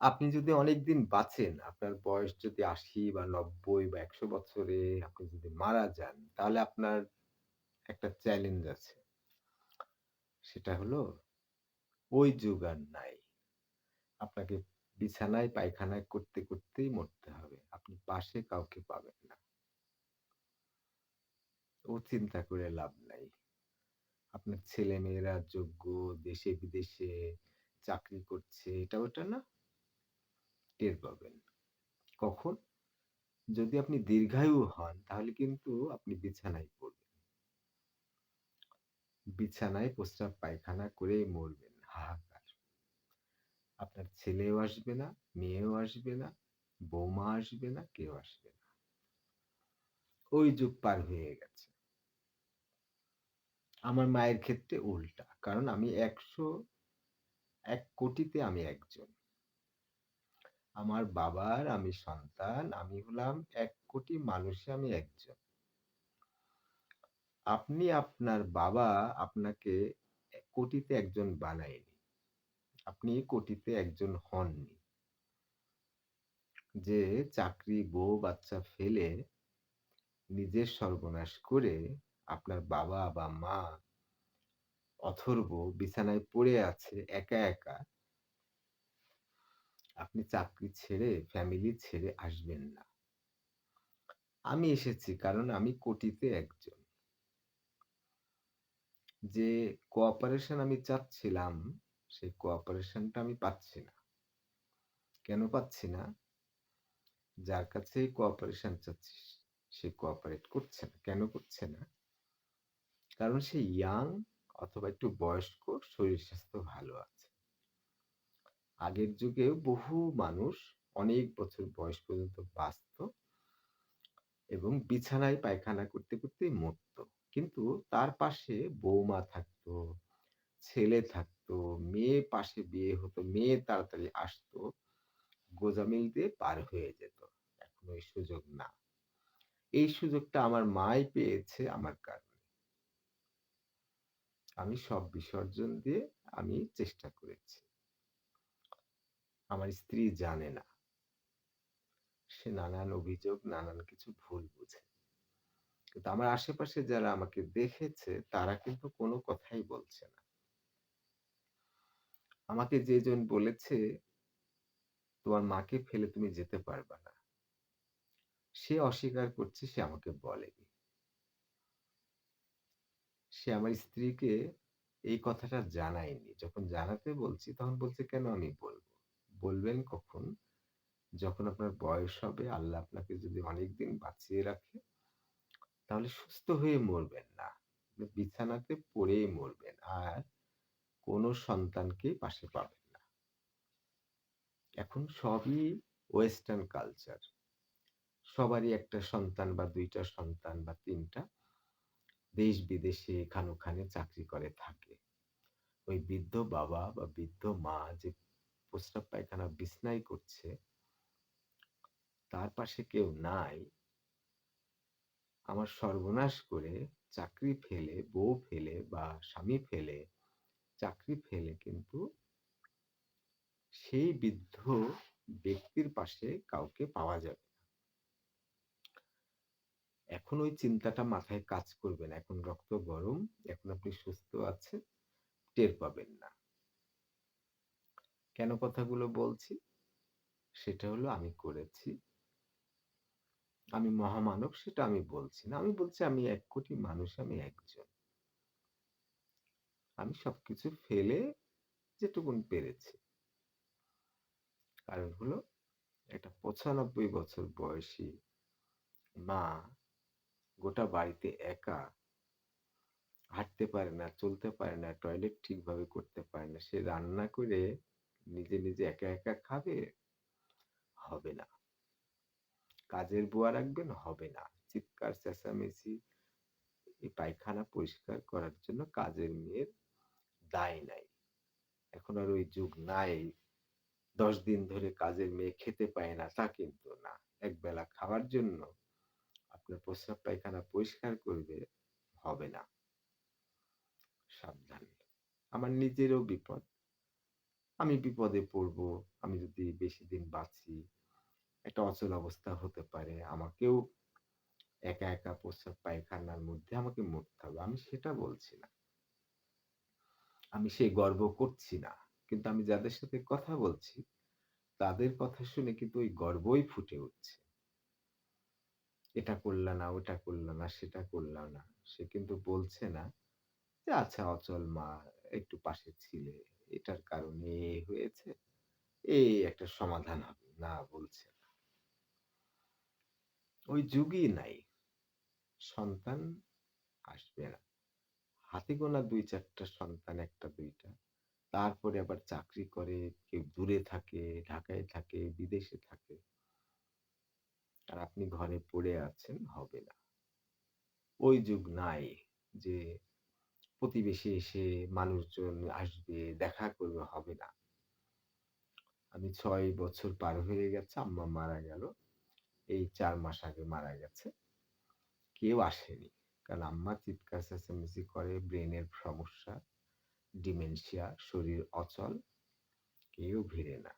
আপনি যদি অনেকদিন বাঁচেন, আপনার বয়স যদি ৮০ বা ৯০ বা ১০০ বছরে আপনি যদি মারা যান, তাহলে আপনার একটা চ্যালেঞ্জ আছে। সেটা হলো ওই যুগ আর নাই। আপনাকে বিছানায় পায়খানা করতে, করতেই মরতে হবে। আপনি পাশে কাউকে পাবেন না। ও চিন্তা করে লাভ নাই। আপনার ছেলেমেয়েরা যোগ্য, দেশে-বিদেশে চাকরি করছে, এটা ওটা না? টের পাবেন। কখন? যদি আপনি দীর্ঘায়ু হন, তাহলে কিন্তু আপনি বিছানায় পড়বেন। বিছানায় প্রস্রাব পায়খানা করেই মরবেন। হাহাকার। আপনার ছেলেও আসবে না, মেয়েও আসবে না, বৌমা আসবে না, কেউ আসবে না। ওই যুগ পার হয়ে গেছে। আমার মায়ের ক্ষেত্রে উল্টা। কারণ আমি একশো এক কোটিতে আমি একজন। আমার বাবার আমি সন্তান। আমি হলাম ১ কোটি মানুষে আমি একজন। আপনি আপনার বাবা আপনাকে কোটিতে একজন বানায়নি। আপনি কোটিতে একজন হননি। যে চাকরি, বউ, বাচ্চা ফেলে নিজের সর্বনাশ করে আপনার বাবা বা মা অথর্ব বিছানায় পড়ে আছে একা, একা। আপনি চাকরি ছেড়ে, ফ্যামিলি ছেড়ে আসবেন না। আমি এসেছি কারণ আমি কোটিতে একজন। যে কোঅপারেশন আমি চাচ্ছিলাম, সেই কোঅপারেশনটা আমি পাচ্ছি না। কেন পাচ্ছি না? যার কাছেই কোঅপারেশন চাচ্ছি, সে কোঅপারেট করছে না। কেন করছে না? কারণ সে ইয়াং অথবা একটু বয়স্ক, শরীর স্বাস্থ্য ভালো আছে। আগের যুগেও বহু মানুষ অনেক বছর বয়স পর্যন্ত বাঁচত এবং বিছানায় পায়খানা করতে, করতেই মরত। কিন্তু তার পাশে বৌমা থাকতো, ছেলে থাকতো, মেয়ে পাশে বিয়ে হতো, মেয়ে তাড়াতাড়ি আসতো। গোজামিল দিয়ে পার হয়ে যেত। এখন ওই সুযোগ না। এই সুযোগটা আমার মাই পেয়েছে আমার কারণে। আমি সব বিসর্জন দিয়ে আমি চেষ্টা করেছি। আমার স্ত্রী জানে না। সে নানান অভিযোগ, নানান কিছু ভুল বুঝে। কিন্তু আমার আশেপাশে যারা আমাকে দেখেছে, তারা কিন্তু কোনো কথাই বলছে না। আমাকে যেজন বলেছে, "তোমার মাকে ফেলে তুমি যেতে পারবে না।" সে অস্বীকার করছে সে আমাকে বলেনি। সে আমার স্ত্রীকে এই কথাটা জানায়নি। যখন জানাতে বলছি তখন বলছে, "কেন আমি বলব?" বলবেন কখন? যখন আপনার বয়স হবে, আল্লাহ আপনাকে যদি অনেকদিন বাঁচিয়ে রাখে, তাহলে সুস্থ হয়ে মরবেন না। বিছানাতে পড়েই মরবেন। আর কোনো সন্তানকেই পাশে পাবেন না। এখন সবই ওয়েস্টার্ন কালচার। সবারই একটা সন্তান বা দুইটা সন্তান বা তিনটা দেশ-বিদেশে এখানে ওখানে চাকরি করে থাকে। ওই বৃদ্ধ বাবা বা বৃদ্ধ মা যে প্রস্রাব পায়খানা বিছনায় করছে তার পাশে কেউ নাই আমার সর্বনাশ করে চাকরি ফেলে, বউ ফেলে বা স্বামী ফেলে, চাকরি ফেলে কিন্তু সেই বৃদ্ধ ব্যক্তির পাশে কাউকে পাওয়া যাবে। এখন ওই চিন্তাটা মাথায় কাজ করবে না। এখন রক্ত গরম, এখন আপনি সুস্থ আছেন, টের পাবেন না। কেন কথাগুলো বলছি? সেটা হলো আমি করেছি। আমি মহামানব সেটা আমি বলছি না। আমি বলছি আমি ১ কোটি মানুষে আমি একজন। আমি সবকিছু ফেলে যেটুকুন পেরেছি। কারণ হলো একটা ৯৫ বছর বয়সী মা গোটা বাড়িতে একা হাঁটতে পারে না, চলতে পারে না, টয়লেট ঠিকভাবে করতে পারে না। সে রান্না করে নিজে, নিজে একা, একা খাবে? হবে না। কাজের বুয়া রাখবেন? হবে না। চিৎকার চেঁচামেচি এই পায়খানা পরিষ্কার করার জন্য কাজের মেয়ের দায় নাই। এখন আর ওই যুগ নাই। ১০ দিন ধরে কাজের মেয়ে খেতে পায় না, তা কিন্তু না। একবেলা খাওয়ার জন্য আপনার প্রস্রাব পায়খানা পরিষ্কার করবে, হবে না। সাবধান। আমার নিজেরও বিপদ। আমি বিপদে পড়ব। আমি যদি বেশি দিন বাঁচি, একটা অচল অবস্থা হতে পারে। আমাকেও একা, একা প্রস্রাব পায়খানার মধ্যে আমাকে মরতে হবে। আমি সেটা বলছি না। আমি সেই গর্ব করছি না। কিন্তু আমি যাদের সাথে কথা বলছি, তাদের কথা শুনে কিন্তু ওই গর্বই ফুটে উঠছে। এটা করলা না, ওটা করলা না, সেটা করলা না। সে কিন্তু বলছে না যে, "আচ্ছা অচল মা, একটু পাশে ছিলে। এটার কারণে হয়েছে। এই একটা সমাধান হবে।" না, বলছে না। ওই যুগই নাই। সন্তান আসবে না। হাতে গোনা দুই চারটা সন্তান একটা দুইটা তারপরে আবার চাকরি করে, কেউ দূরে থাকে, ঢাকায় থাকে, বিদেশে থাকে। আর আপনি ঘরে পড়ে আছেন, হবে না। ওই যুগ নাই যে প্রতিবেশী এসে মানুষজন আসবে, দেখা করবে, হবে না। আমি ছয় বছর পার হয়ে গেছে, আম্মা মারা গেল। এই চার মাস আগে মারা গেছে। কেউ আসেনি। কারণ আম্মা চিৎকার চেঁচামেচি করে, ব্রেনের সমস্যা, ডিমেনশিয়া, শরীর অচল। কেউ ভিড়ে না।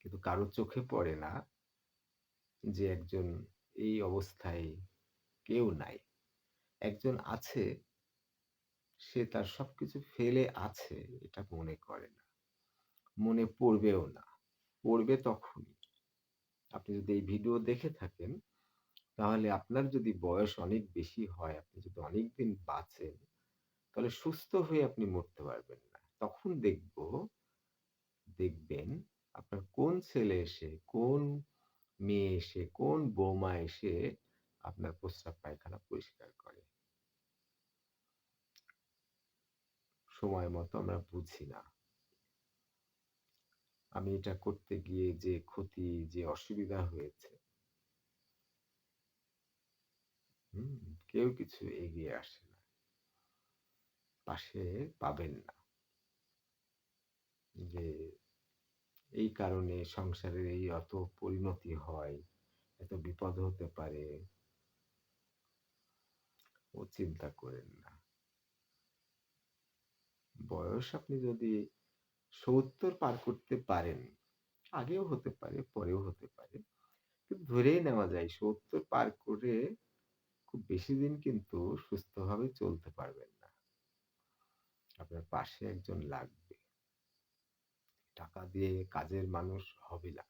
কিন্তু কারও চোখে পড়ে না যে একজন এই অবস্থায় কেউ নাই। একজন আছে, সে তার সবকিছু ফেলে আছে এটা মনে করে না। মনে পড়বেও না। পড়বে তখনই। আপনি যদি এই ভিডিও দেখে থাকেন, তাহলে আপনার যদি বয়স অনেক বেশি হয়, আপনি যদি অনেকদিন বাঁচেন, তাহলে সুস্থ হয়ে আপনি মরতে পারবেন না। তখন দেখব দেখবেন আপনার কোন ছেলে এসে, কোন মেয়ে এসে, কোন বৌমা এসে আপনার প্রস্রাব পায়খানা পরিষ্কার করে। সময় মতো আমরা বুঝি না। আমি এটা করতে গিয়ে যে ক্ষতি, যে অসুবিধা হয়েছে কেউ কিছু এগিয়ে আসে না। পাশে পাবেন না। যে এই কারণে সংসারের এই অত পরিণতি হয়, এত বিপদ হতে পারে ও চিন্তা করেন না। বয়স আপনি যদি ৭০ পার করতে পারেন, আগেও হতে পারে, পরেও হতে পারে। কিন্তু ধরেই নেওয়া যায় ৭০ পার করে খুব বেশি দিন কিন্তু সুস্থভাবে চলতে পারবেন না। আপনার পাশে একজন লাগবে। টাকা দিয়ে কাজের মানুষ হবে না।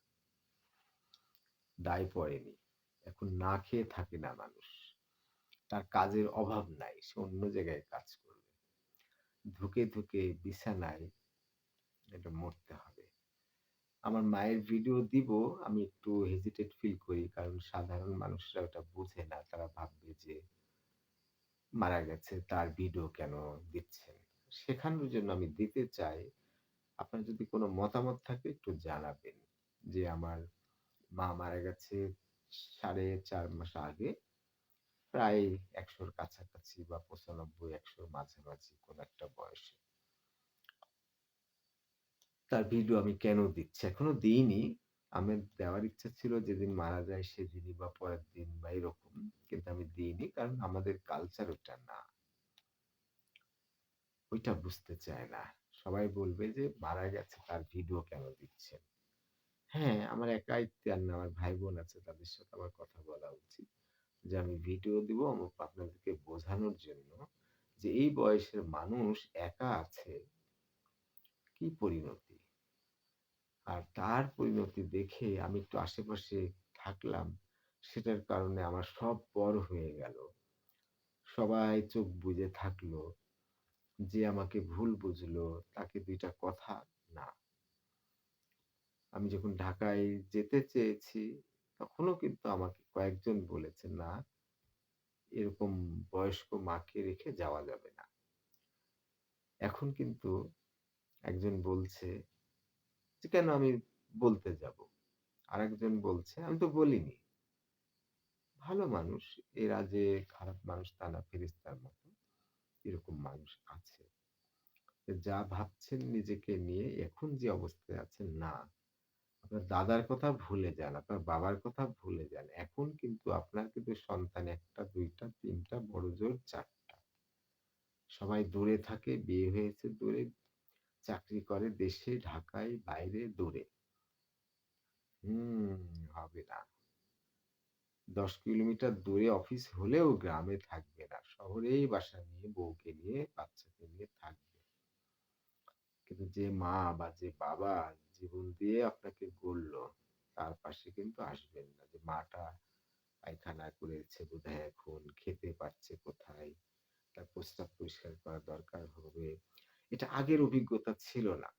দায় পড়েনি। এখন না খেয়ে থাকে না মানুষ। তার কাজের অভাব নাই। সে অন্য জায়গায় কাজ করবে। ধুকে, ধুকে বিছানায় এটা মরতে হবে। আমার মায়ের ভিডিও দিব, আমি একটু হেজিটেট ফিল করি। কারণ সাধারণ মানুষরা ওটা বুঝে না। তারা ভাববে যে মারা গেছে, তার ভিডিও কেন দিচ্ছেন? শেখানোর জন্য আমি দিতে চাই। আপনার যদি কোনো মতামত থাকে একটু জানাবেন। যে আমার মা মারা গেছে ৪.৫ মাস আগে। প্রায় ১০০ র কাছাকাছি বা ৯৫-১০০ র মাঝামাঝি কোনো একটা বয়সে। তার ভিডিও আমি কেন দিচ্ছি? এখনও দিইনি। আমার দেওয়ার ইচ্ছা ছিল যেদিন মারা যায় সেদিনই বা পরের দিন বা এরকম। কিন্তু আমি দিইনি। কারণ আমাদের কালচার ওটা না। ওইটা বুঝতে চায় না। সবাই বলবে যে মারা গেছে তার ভিডিও কেন দিচ্ছেন? হ্যাঁ, আমার একাই ইখতিয়ার না। আমার ভাই-বোন আছে তাদের সাথে আমার কথা বলা উচিত। যে আমি ভিডিও দিব আপনাদেরকে বোঝানোর জন্য যে এই বয়সের মানুষ একা আছে। কি পরিণতি? আর তার পরিণতি দেখে আমি একটু আশেপাশে থাকলাম। সেটার কারণে আমার সব পর হয়ে গেল। সবাই চোখ বুজে থাকল। যে আমাকে ভুল বুঝলো তাকে দুইটা কথা না। আমি যখন ঢাকায় যেতে চেয়েছি, তখনও কিন্তু আমাকে কয়েকজন বলেছে, "না, এরকম বয়স্ক মাকে রেখে যাওয়া যাবে না।" এখন কিন্তু একজন বলছে যে, "কেন আমি বলতে যাব?" আরেকজন বলছে, "আমি তো বলিনি।" ভালো মানুষ। এরা যে খারাপ মানুষ তা না, ফেরেশতার মতো। এরকম মানুষ আছে। যা ভাবছেন নিজেকে নিয়ে এখন যে অবস্থায় আছেন, না। আপনার দাদার কথা ভুলে যান, আপনার বাবার কথা ভুলে যান। এখন কিন্তু আপনার কিন্তু সন্তান ১ টা, ২ টা, ৩ টা, বড়জোর ৪ টা। সবাই দূরে থাকে, বিয়ে হয়েছে দূরে। চাকরি করে দেশে, ঢাকায়, বাইরে, দূরে। হুম, হবে না। ১০ কিলোমিটার দূরে অফিস হলেও গ্রামে থাকবে না। শহরেই বাসা নিয়ে বউকে নিয়ে বাচ্চাকে নিয়ে থাকবে। কিন্তু যে মা বা যে বাবা জীবন দিয়ে আপনাকে গড়ল, তার পাশে কিন্তু আসবেন না। যে মাটা পায়খানা করেছে বোধহয় এখন, খেতে পারছে কোথায়, তার প্রস্তাব পরিষ্কার করা দরকার হবে। এটা আগের অভিজ্ঞতা ছিল না।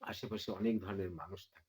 আশেপাশে অনেক ধরনের মানুষ থাকে।